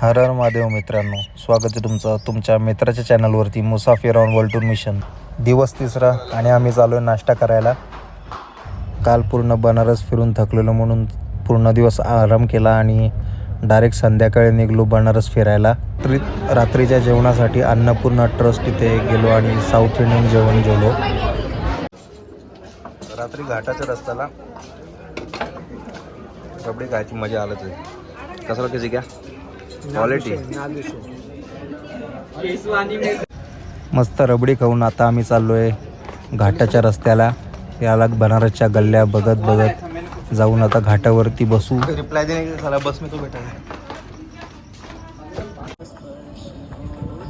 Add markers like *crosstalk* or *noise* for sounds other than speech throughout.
हर हर महादेव मित्रांनो स्वागत आहे तुमचं तुमच्या मित्राच्या चॅनलवरती मुसाफिर ऑन वर्ल्ड टूर मिशन. दिवस तिसरा आणि आम्ही चालू आहे नाश्ता करायला. काल पूर्ण बनारस फिरून थकलेलो म्हणून पूर्ण दिवस आराम केला आणि डायरेक्ट संध्याकाळी निघलो बनारस फिरायला. रात्री रात्रीच्या जेवणासाठी अन्नपूर्णा ट्रस्ट इथे गेलो आणि साऊथ इंडियन जेवण जेवलो रात्री घाटाच्या रस्त्याला. रबडी खायची मजा आलंच आहे. कसं कशी घ्या क्वालिटी मस्त रबडी खाऊन आता आम्ही चाललोय घाटाच्या रस्त्याला. याला बनारसच्या गल्ल्या बघत बघत जाऊन आता घाटावरती बसू. रिप्लाय देणे झाला बस मी तो भेटा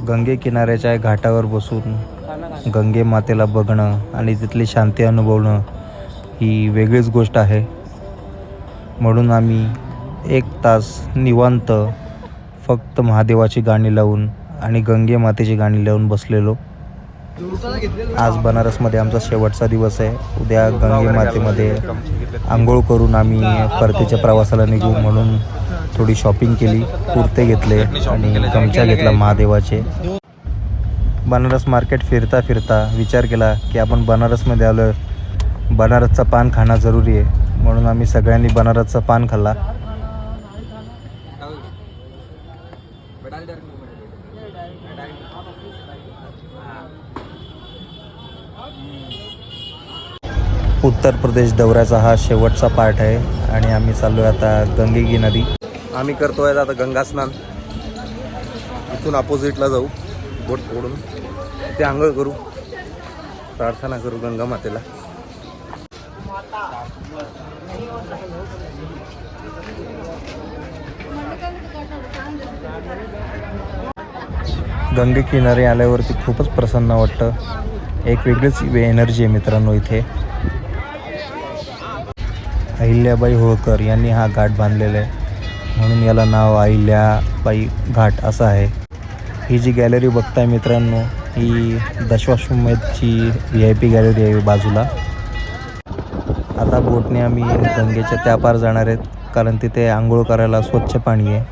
गंगे किनाऱ्याच्या घाटावर बसून गंगे मातेला बघणं आणि तिथली शांती अनुभवणं ही वेगळीच गोष्ट आहे. म्हणून आम्ही एक तास निवांत फक्त महादेवाची गाणी लावून आणि गंगे मातेची गाणी लावून बसलेलो. आज बनारसमध्ये आमचा शेवटचा दिवस आहे. उद्या गंगे मातेमध्ये आंघोळ करून आम्ही परतीच्या प्रवासाला निघू म्हणून थोडी शॉपिंग केली कुर्ते घेतले आणि गमछा घेतला महादेवाचे. बनारस मार्केट फिरता फिरता विचार केला की आपण बनारसमध्ये आलो बनारसचा पान खाणं जरुरी आहे. म्हणून आम्ही सगळ्यांनी बनारसचा पान खाल्ला. उत्तर प्रदेश दौऱ्याचा हा शेवटचा पार्ट आहे आणि आम्ही चाललो आहे आता गंगेगी नदी. आम्ही करतोय आता गंगा स्नान. इथून अपोजिटला जाऊ. बोट फोडून. तिथे आंघोळ करू. प्रार्थना करू गंगा मातेला. गंगे किनारे आल्यावरती खूपच प्रसन्न वाटतं. एक वेगळीच एनर्जी आहे मित्रांनो इथे. अहिल्याबाई होळकर यांनी हा घाट बांधलेला आहे. म्हणून याला नाव अहिल्याबाई घाट असं आहे. ही जी गॅलरी बघताय मित्रांनो ही दशाश्वमेधची व्ही आय पी गॅलरी आहे बाजूला. आता बोटने आम्ही गंगेच्या त्या पार जाणार आहेत कारण तिथे आंघोळ करायला स्वच्छ पाणी आहे.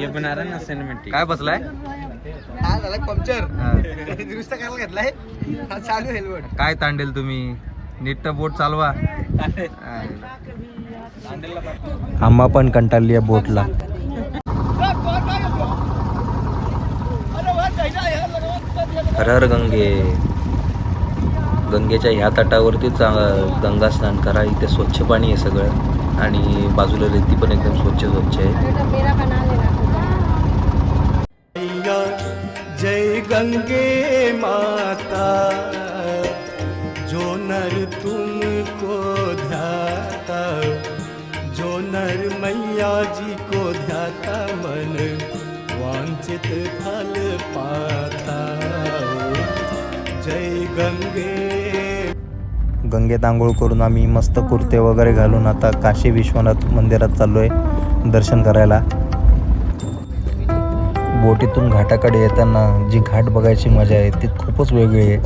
ये बना रहा ना सिनेमेटिक काय बसलाय? हा झाला पंक्चर. दुरुस्त करायला घेतलाय. हा चालू हेल्मेट काय तांडेल तुम्ही? नीट बोट चालवा. आम्हा पण कंटाळली आहे बोटला. हर हर गंगे. गंगेच्या ह्या तटावरतीच गंगा स्नान करा. इथे स्वच्छ पाणी आहे सगळं. आणि बाजूला रेती पण एकदम स्वच्छ स्वच्छ आहे. मेरा बना लेना. जय गंगे माता जो नर तुमको ध्याता जो नर मैया जी को ध्याता मन वांछित फल पाता। जय गंगे। गंगेत आंघोळ करून आम्ही मस्त कुर्ते वगैरे घालून आता काशी विश्वनाथ मंदिरात चाललो आहे दर्शन करायला. बोटीतून घाटाकडे येताना जी घाट बघायची मजा आहे ती खूपच वेगळी आहे.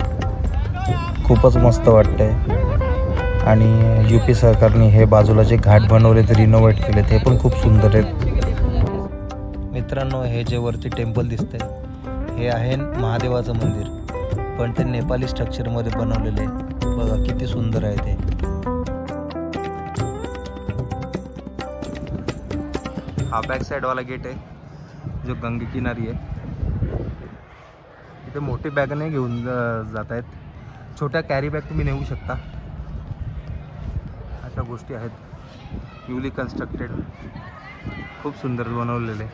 खूपच मस्त वाटतंय. आणि यू पी सरकारने हे बाजूला जे घाट बनवलेत रिनोव्हेट केलेत हे पण खूप सुंदर आहेत. मित्रांनो हे जे वरती टेम्पल दिसतंय हे आहे महादेवाचं मंदिर. पण ते नेपाली स्ट्रक्चरमध्ये बनवलेले बघा किती सुंदर आहे ते. हा बॅक साईडवाला गेट आहे. जो गंगे किनारी आहे. इथे मोठी बॅग नाही घेऊन जात आहेत छोट्या कॅरी बॅग तुम्ही नेऊ शकता. अशा गोष्टी आहेत. न्यूली कन्स्ट्रक्टेड खूप सुंदर बनवलेले.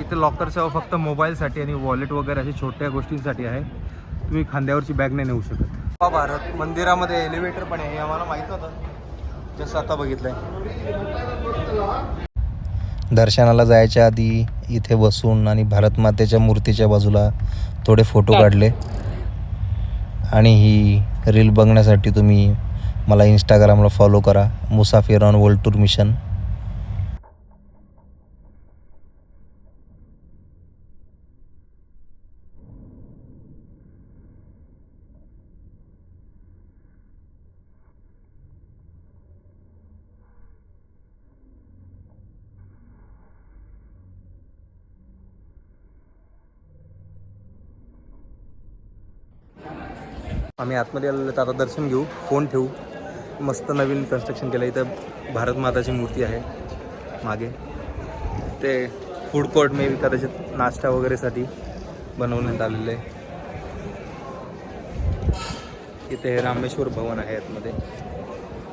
इथे लॉकर सेवा फक्त मोबाईलसाठी आणि वॉलेट वगैरे अशा छोट्या गोष्टींसाठी आहे. तुम्ही खांद्यावरची बॅग नाही नेऊ शकत. भारत मंदिरामध्ये एलिव्हेटर पण आहे हे आम्हाला माहीत होतं. जसं आता बघितलंय. दर्शनाला जायच्या आधी इथे बसून आणि भारत मातेच्या मूर्तीच्या बाजूला थोडे फोटो काढले. आणि ही रील बघण्यासाठी तुम्ही मला इंस्टाग्रामला फॉलो करा. Musafir on world tour mission आम्ही आतमध्ये आलेलो तर आता दर्शन घेऊ फोन ठेवू. मस्त नवीन कन्स्ट्रक्शन केलं इथं भारत माताची मूर्ती आहे. मागे. ते फूड कोर्ट मे कदाचित नाश्ता वगैरेसाठी बनवण्यात आलेलं आहे. इथे रामेश्वर भवन आहे आतमध्ये.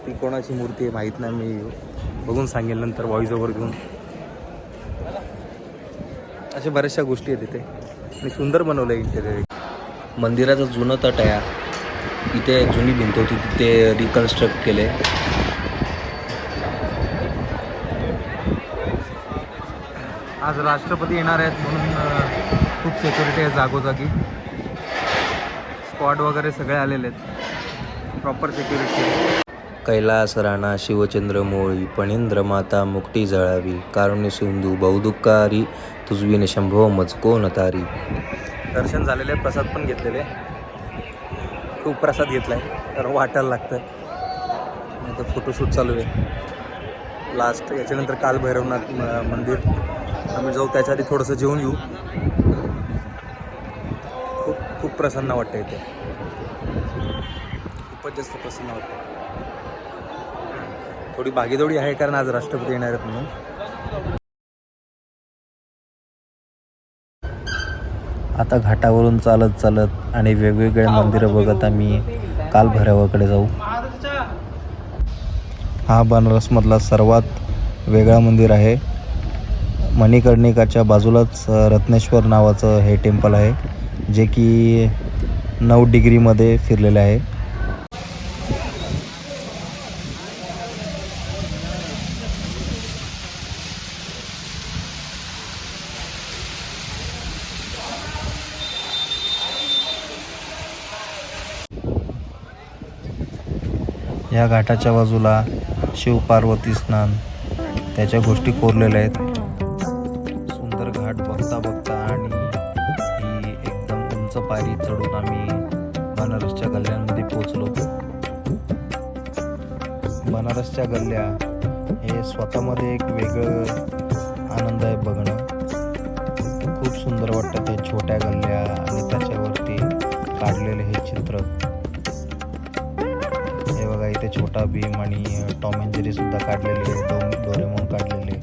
ती कोणाची मूर्ती आहे माहीत नाही. मी बघून सांगेल नंतर व्हॉइस ओव्हर घेऊन. अशा बऱ्याचशा गोष्टी आहेत इथे. आणि सुंदर बनवलं आहे इंटेरियर मंदिराचं जुनं तट आहे इथे जुनी भिंत होती तिथे रिकन्स्ट्रक्ट केले. आज राष्ट्रपती येणार आहेत म्हणून खूप सेक्युरिटी आहे जागोजागी. स्पॉट वगैरे सगळे आलेले आहेत. प्रॉपर सिक्युरिटी कैलास राणा शिवचंद्र मोळी पणींद्र माता मुक्टी जळावी कारुण्य सिंधू बहुदुःखारी तुझविन शंभो मजको नतारी. दर्शन झालेले प्रसाद पण घेतलेले. खूप प्रसाद घेतला आहे कारण वाटायला लागतं नंतर फोटोशूट चालू आहे. लास्ट याच्यानंतर काल भैरवनाथ म- मंदिर. आम्ही जाऊ त्याच्या आधी थोडंसं जेवून येऊ. खूप खूप प्रसन्न वाटतं इथे. खूपच जास्त प्रसन्न वाटतं थोडी बागेदोडी आहे कारण आज राष्ट्रपती येणार आहेत म्हणून. आता घाटावरून चालत चालत आणि वेगवेगळे मंदिरं बघत आम्ही काल भैरवाकडे जाऊ. हा बनारसमधला सर्वात वेगळा मंदिर आहे. मणिकर्णिकाच्या बाजूलाच रत्नेश्वर नावाचं हे टेम्पल आहे जे की नऊ डिग्रीमध्ये फिरलेलं आहे. या घाटाच्या बाजूला शिवपार्वती स्नान. त्याच्या गोष्टी कोरलेल्या आहेत. सुंदर घाट बघता बघता आणि ही एकदम उंच पायरी चढून आम्ही बनारसच्या गल्ल्यांमध्ये पोचलो बनारसच्या गल्ल्या हे स्वतःमध्ये एक वेगळं आनंद आहे बघणं. खूप सुंदर वाटतं ते छोट्या गल्ल्या आणि त्याच्यावरती काढलेले हे चित्र. इथे छोटा भीम आणि टॉम अँड जेरी सुद्धा काढलेले डोम डोरेमोन काढलेले.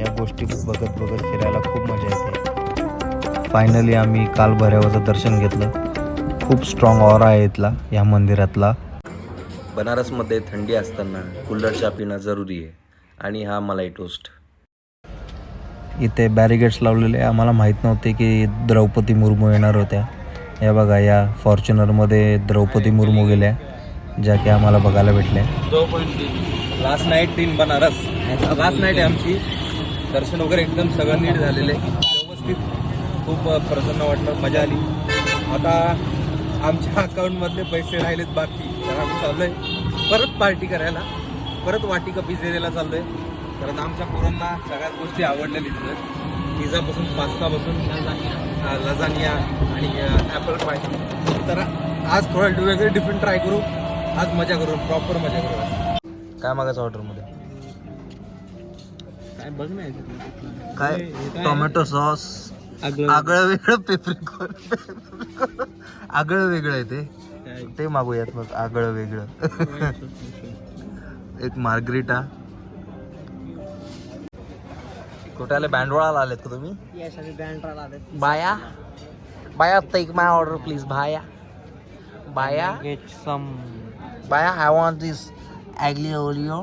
या गोष्टी बघत बघत फिरायला खूप मजा येते. फायनली आम्ही काल भैरवाचं दर्शन घेतलं. खूप स्ट्रॉंग ऑरा आहे इथला या मंदिरातला. बनारसमध्ये थंडी असताना कुल्लर चहा पिणं जरुरी आहे. आणि हा मलाई टोस्ट इथे बॅरिगेड्स लावलेले. आम्हाला माहीत नव्हते की द्रौपदी मुर्मू येणार होत्या. या बघा या फॉर्च्युनरमध्ये द्रौपदी मुर्मू गेल्या. ज्या की आम्हाला बघायला भेटल्या. Last night in Banaras. Last night आहे आमची. दर्शन वगैरे एकदम सगळं नीट झालेलं आहे. व्यवस्थित खूप प्रसन्न वाटलं. मजा आली. आता आमच्या अकाउंटमधले पैसे राहिलेत बाकी. तर आम्ही चाललोय. परत पार्टी करायला. परत वाटिका पिझेरीला चाललोय. कारण आमच्या पोरांना सगळ्याच गोष्टी आवडल्या तिथं. पिझापासून पास्तापासून लजानिया आणि ॲपल पाय तर आज थोडं वेगळे डिफरंट ट्राय करू. आज मजा करू प्रॉपर मजा करू. काय मागायचं ऑर्डरमध्ये काय बघ ना याच्यातलं. काय? Tomato sauce. आगळं. वेगळं पेपरिकॉर्न आगळं वेगळं आहे ते? ते मागूयात मग आगळं वेगळं. *laughs* एक मार्गरिटा. कुठे आले? बँडवाळाला आलेत का तुम्ही? बाया बाया टेक माय ऑर्डर प्लीज बाया बाया some बाया आय want this ugly ओलिओ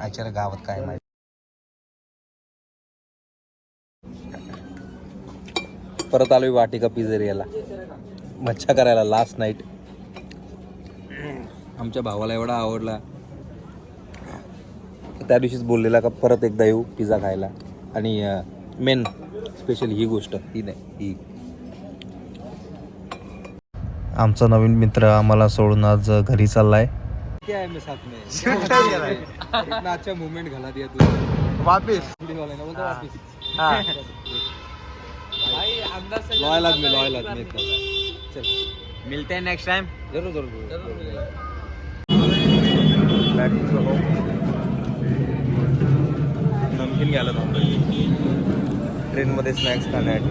आचार्य गावात काय माहिती? परत आलोय वाटिका पिझेरियाला. मच्छा करायला लास्ट नाईट आमच्या भावाला एवढा आवडला. त्या दिवशीच बोललेला का परत एकदा येऊ पिझ्झा खायला. आणि मेन स्पेशल ही गोष्ट ही नाही ही. आमचा नवीन मित्र आम्हाला सोडून आज घरी चाललाय. क्या है मैं साथ में? इतना अच्छा मूवमेंट घाला दिया तू. वापिस? पुलिस वाले ने बोलता वापस. हाँ। लॉयल आदमी लॉयल आदमी एकदम चल. मिलते हैं नेक्स्ट टाइम जरूर जरूर. जरूर नमकीन घ्यायला ट्रेनमध्ये स्नॅक्स खाण्यासाठी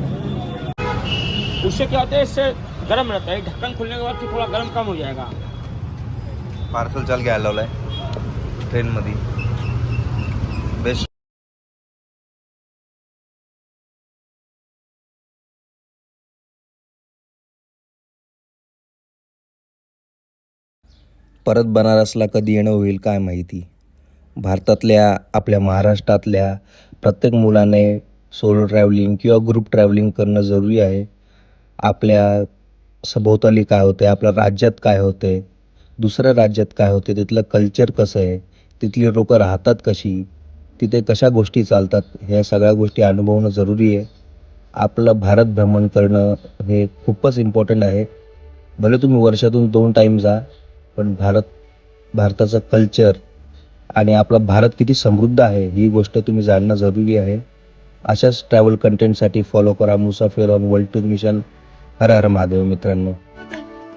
उससे क्या होता है इससे गर्म रहता है ढक्कन खुलने के बाद फिर थोड़ा गर्म कम हो जाएगा। पार्सल चाल घ्यायला लावलाय ट्रेनमध्ये बेस्ट। परत बनारसला कधी येणं होईल काय माहिती? भारतातल्या आपल्या महाराष्ट्रातल्या प्रत्येक मुलाने सोलो ट्रॅव्हलिंग किंवा ग्रुप ट्रॅव्हलिंग करणं जरुरी आहे. आपल्या सभोवताली काय होते आपल्या राज्यात काय होते दुसऱ्या राज्यात काय होते तिथलं कल्चर कसं आहे तिथली लोकं राहतात कशी तिथे कशा गोष्टी चालतात ह्या सगळ्या गोष्टी अनुभवणं जरुरी आहे. आपलं भारत भ्रमण करणं हे खूपच इम्पॉर्टंट आहे. भले तुम्ही वर्षातून दोन टाईम जा पण भारत भारताचं कल्चर आणि आपला भारत किती समृद्ध आहे ही गोष्ट तुम्ही जाणणं जरुरी आहे. अशाच ट्रॅव्हल कंटेंटसाठी फॉलो करा. Musafir on world tour mission हर हर महादेव मित्रांनो.